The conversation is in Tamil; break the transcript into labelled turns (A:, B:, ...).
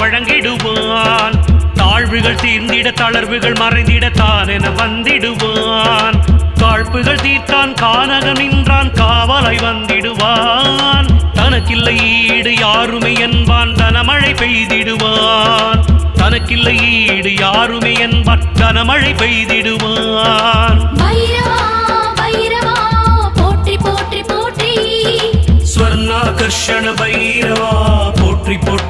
A: வந்திடுவான் தாழ்வுகள் தீர்ந்திட தளர்வுகள் மறைந்திட தான் என வந்திடுவான். காழ்ப்புகள் தீர்த்தான் கானகம் நின்றான் காவலாய் வந்திடுவான். தனக்கில்லை ஈடு யாருமே என்பான் தனமழை பெய்திடுவான். தனக்கில்லை ஈடு யாருமே என்பான் கனமழை பெய்திடுவான். ஸ்வர்ணாகர்ஷண பைரவா போற்றி போற்றி